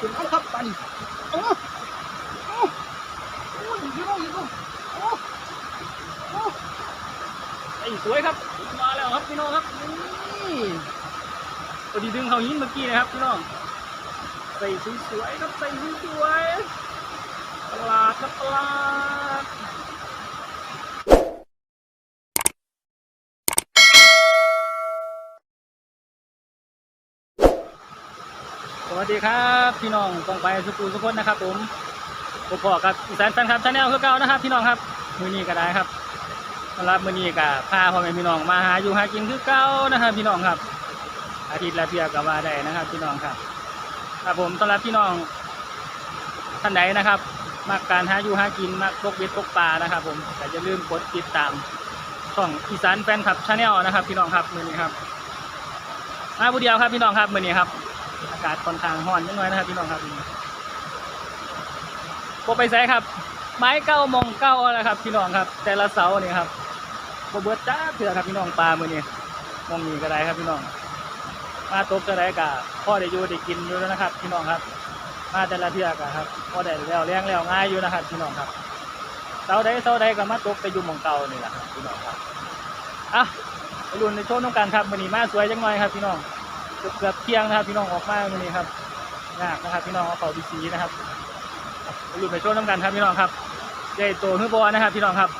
ถึงเอาครับปันโอ้โอ้โอ้ยยิงลงยิงลงโอ้โอ้ไอ้สวยครับมาแล้วครับพี่น้องครับนี่พอดีดึงเขาหินเมื่อกี้นะครับพี่น้องใส่สวยๆครับใส่สวยๆประหลาดครับประหลาด สวัสดีครับพี่น้องกองไปสุกูสุกคนนะครับ ผมผมพอกับอีสานแฟนคลับชาแนลคือเก่านะครับ พี่น้องครับมือนี้ก็ได้ครับสำหรับมือนี้ก็พาพ่อแม่พี่น้องมาหาอยู่หากินคือเก่านะครับ พี่น้องครับ อาทิตย์ละเพียก็ว่าได้นะครับ พี่น้องครับครับผมสำหรับพี่น้องท่านใดนะครับมักการหาอยู่หากินมักตกเบ็ดตกปลานะครับ ผมแต่อย่าลืมกดติดตามช่องอีสานแฟนคลับชาแนลนะครับ พี่น้องครับมือนี้ครับมาผู้เดียวครับพี่น้องครับมือนี้ครับ อากาศค่อนข้างร้อนนิดหน่อยนะครับพี่น้องครับโบไปใส่ครับ ไม้เก้ามองเก้าอะไรครับ พี่น้องครับ แต่ละเสาเนี่ยครับโบเบิร์จ้าเถื่อครับพี่น้องปลามือนี้มองนี้ก็ได้ครับพี่น้อง มาตกจะได้กะพ่อได้อยู่ได้กินอยู่แล้วนะครับ พี่น้องครับ มาแต่ละเถื่อกะครับพ่อได้แล้วเลี้ยงแล้วง่ายอยู่นะครับ พี่น้องครับเสาใดเสาใดก็มาตกไปอยู่มองเก่านี่แหละครับพี่น้องครับอะไปลุ้นในโชว์น้องกันครับมือนี้มาสวยจังหน่อยครับพี่น้อง เกือบเที่ยงนะครับพี่น้องออกมาวันนี้ครับยากนะครับพี่น้องเอาเป่าดีซีนะครับหลุดไปโชว์น้ำกันครับพี่น้องครับใหญ่โตฮือบอนะครับ พี่น้องครับ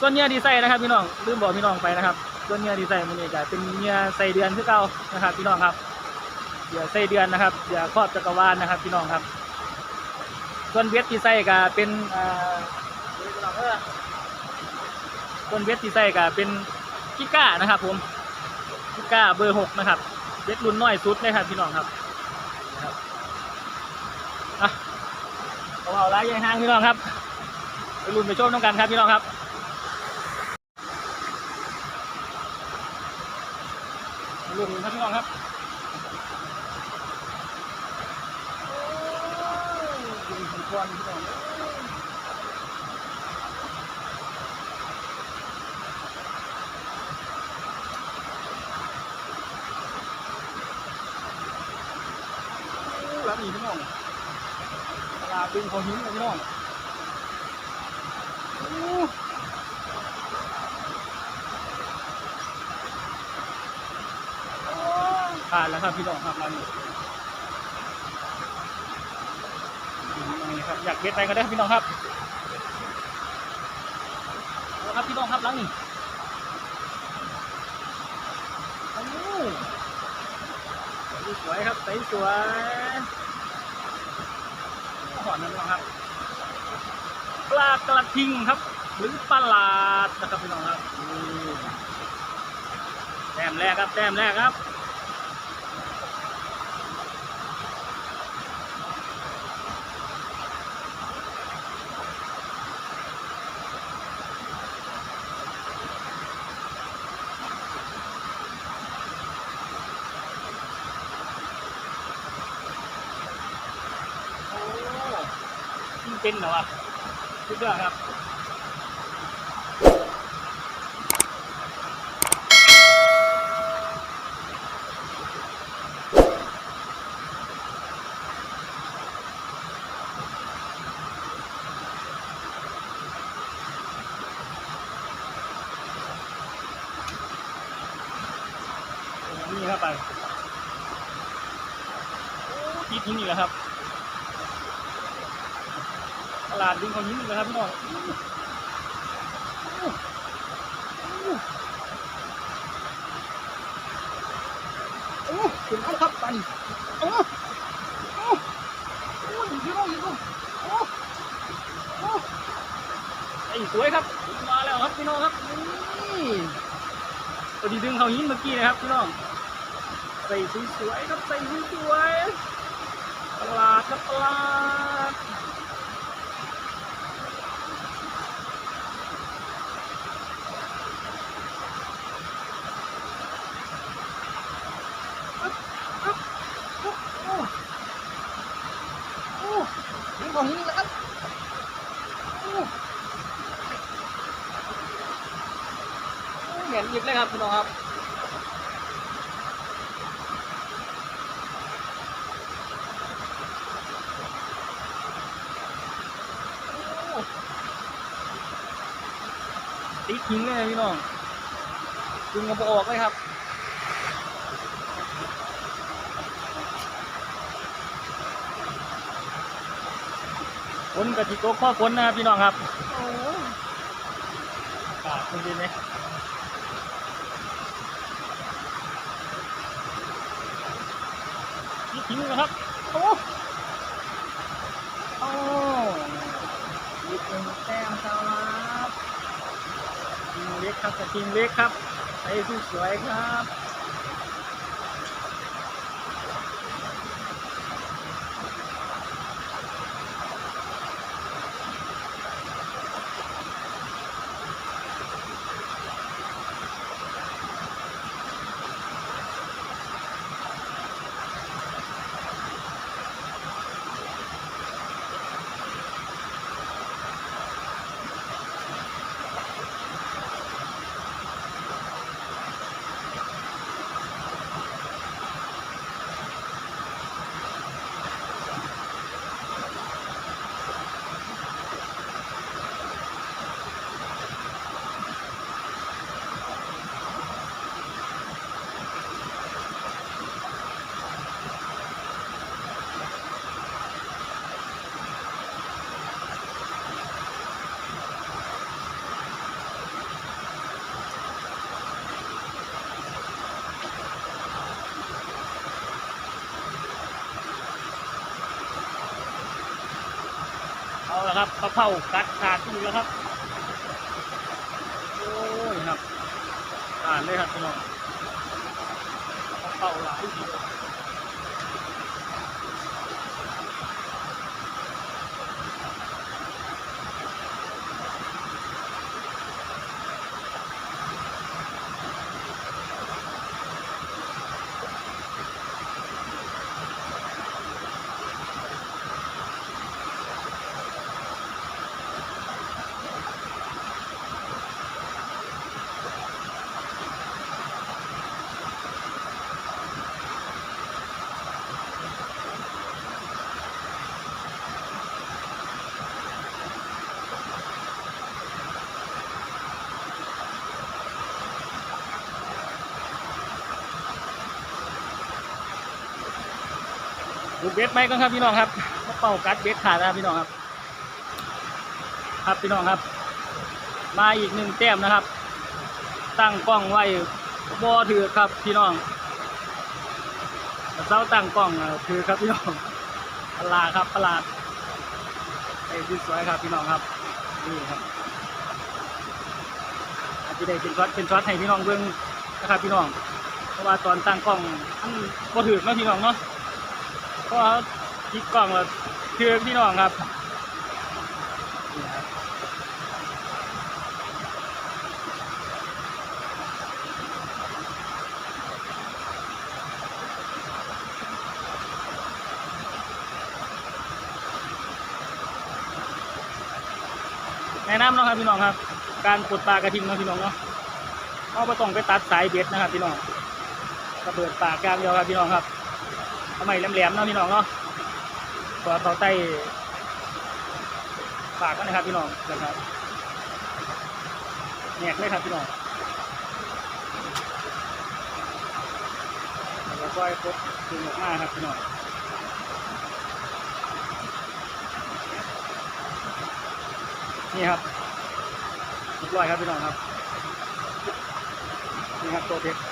ส่วนเนื้อดีไซน์นะครับ พี่น้องลืมบอกพี่น้องไปนะครับส่วนเนื้อดีไซน์มันนี่จะเป็นเนื้อใส่เดือนคือเก่านะครับ พี่น้องครับเดี๋ยวใส่เดือนนะครับเดี๋ยวครอบจักรวาลนะครับ พี่น้องครับ ส่วนเวทดีไซน์ก็เป็นอ่าส่วนเวทดีไซน์ก็เป็นกิก้านะครับ ผมกิก้าเบอร์หกนะครับ เด็ดรุ่นน้อยสุดเลยครับพี่น้องครับนะครับอะเอาเอาไล่ยังห่างพี่น้องครับไปรุ่นไปชมน้องกันครับพี่น้องครับรุ่นครับพี่น้องครับโอ้ยยิงถึงควันพี่น้องแล้วนี่พี่น้องต ลาดดึงเขาหินเลยพี่น้องผ่านแล้วครับพี่น้องครับร้านนี้นี่ครับอยากเก็บไปก็ได้ครับพี่น้องครับเอาครับพี่น้องครับร้านนี้โอ้สวยครับใสสวย่อนนะครับ ปลากระทิงครับ หรือปลาลาดนะครับพี่น้องครับแต้มแรกครับแต้มแรกครับ เป็นเหรอวะสุดยอดครับนี่ครับไปโอ้ทีทิ้งอีกแล้วครับ ตลาดดึงของยิ้มอีกแล้วครับพี่น้องโอ้ถึงเอาครับปันโอ้โอ้โอ้ยิงลงยิงลงโอ้โอ้ไอ้สวยครับ มาแล้วครับพี่น้องครับนี่พอดีดึงเขาหินเมื่อกี้นะครับพี่น้องใส่สวยๆครับใส่สวยตลาดครับตลาด โอ้โอ้ถึงของนี้แล้วครับโอ้โอ้เหม็นหยิบเลยครับพี่น้องครับ ติดทิ้งเลยพี่น้องดึงกระบอกออกเลยครับฝนกระทิโตกข้อฝนนะพี่น้องครับโอ้ยอากาศมันดีไหมนี่ทิ้งนะครับ โอ้โอ้อีกหนึ่งแต้มครับทีม เล็กครับกระทีมเล็กครับไอ้ที่สวยครับ เอาละครับกระเพรากัดขาดตู้แล้วครับ โอ้ยครับขาดเลยครับพี่น้องกระเพราหลายที ดูเบ็ดไหมก่อนครับพี่น้องครับมะเป่ากัดเบ็ดขาดนะครับพี่น้องครับ ครับพี่น้องครับ มาอีกหนึ่งแต้มนะครับ ตั้งกล้องไว้บอถือครับพี่น้องเสาตั้งกล้องถือครับพี่น้องปลาครับปลาไอ้ที่สวยครับพี่น้องครับนี่ครับอาจจะได้เป็นช็อตเป็นช็อตให้พี่น้องเบิ่งนะครับพี่น้องเพราะว่าตอนตั้งกล้องมันบอถือนะพี่น้องเนาะ พราะว่าคิดกล้องแล้วถือพี่น้องครับนี่ครับแนะนำเนาะครับพี่น้องครับ การกดปลากระทิงเนาะพี่น้องเนาะเราไม่ต้องไปตัดสายเบ็ดนะครับพี่น้องกระเบิดปากกลางเดียวครับพี่น้องครับ ทำไมแหลมๆเนาะพี่น้องเนาะตัวเขาใต้ปากกันนะครับพี่น้องนะครับแหกเลยครับพี่น้องแล้วก็ค่อยกดดึงออกมาครับพี่น้องนี่ครับเรียบร้อยครับพี่น้องครับนี่ครับตัวเด็ก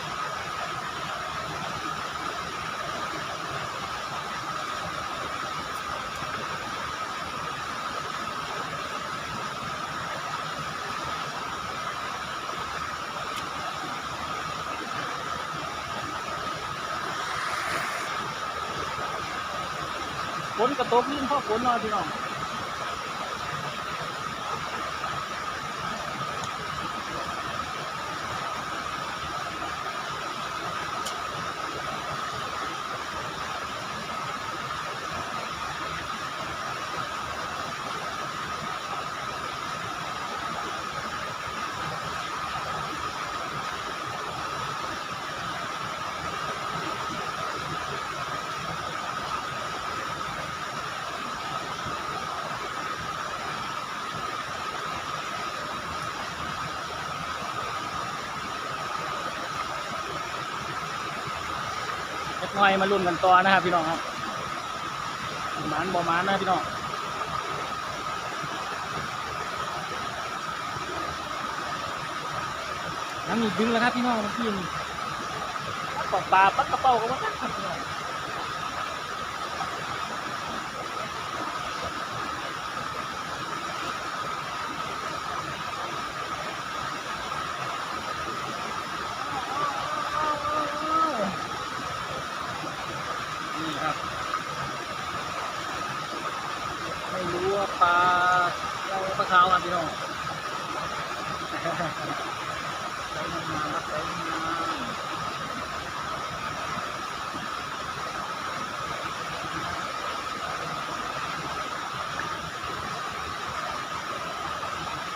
นกระตกลื่นพ่อฝนนอนพี่น้อง น้อยมาลุ้นกันต่อนะครับพี่น้องครับหมานบ่หมานนะพี่น้องน้ำมีดึงแล้วครับพี่น้องมันพี่นี่ปักปลาปักกระเป๋าก็ว่าตั้งครับพี่น้องนี่ครับ ไม่รู้ว่าปลาเราปลาขาวครับพี่น้อง ใส่มันมาครับใส่มันมา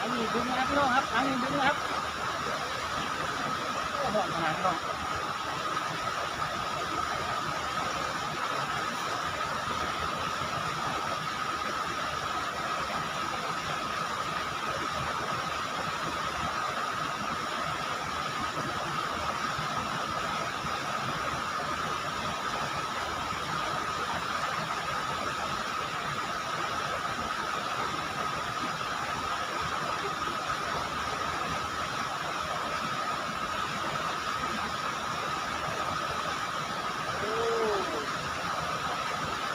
อันนี้ดึงนะครับ พี่น้องครับอันนี้ดึงนะครับโอ้โหขนาดพี่น้อง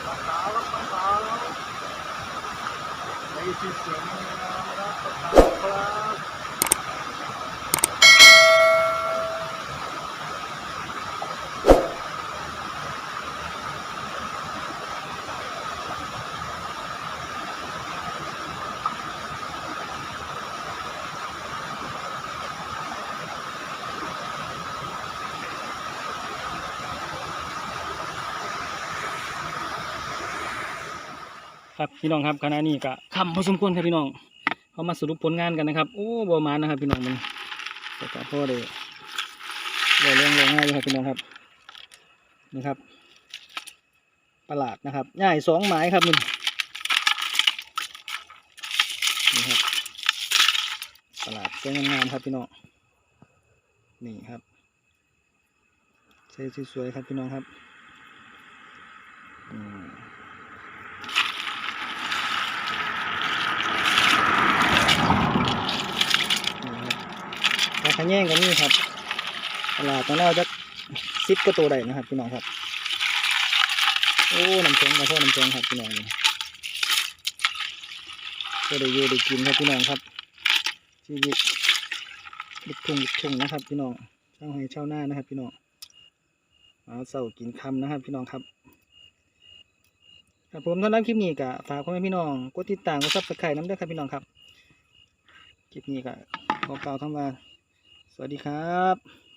ปลาขาวครับปลาขาว ในที่สวยงามครับปลาขาวครับ ครับพี่น้องครับขณะนี้ก็คำพอสมควรครับพี่น้องเขามาสรุปผลงานกันนะครับโอ้บอมานนะครับ พี่น้องมันแต่ก็พอได้ได้เรื่องเรื่องง่ายอยู่ครับพี่น้องครับนี่ครับ ประหลาดนะครับง่ายสองไม้ครับนี่นี่ครับประหลาดสวยงามๆครับพี่น้องนี่ครับใช้สวยๆครับพี่น้องครับอืม นี่ครับปลา ขะแยงกันนี่ครับตลาดตอนแรกจะซิปก็ตัวใดนะครับพี่น้องครับ โอ้น้ำแข็งกับพ่อน้ำแข็งครับพี่น้องก็ได้อยู่ได้กินครับพี่น้องครับชีวิตลูกทุ่งลูกทุ่งนะครับ พี่น้องเช่าให้เช่าหน้านะครับ พี่น้องเอาเสากินคำนะครับ พี่น้องครับครับผมท่านรับคลิปนี้ก็ฝากพ่อแม่พี่น้องกดติดตามกดซับสไครต์น้ำด้วยครับพี่น้องครับคลิปนี้ก็ขอกล่าวคำว่า สวัสดีครับ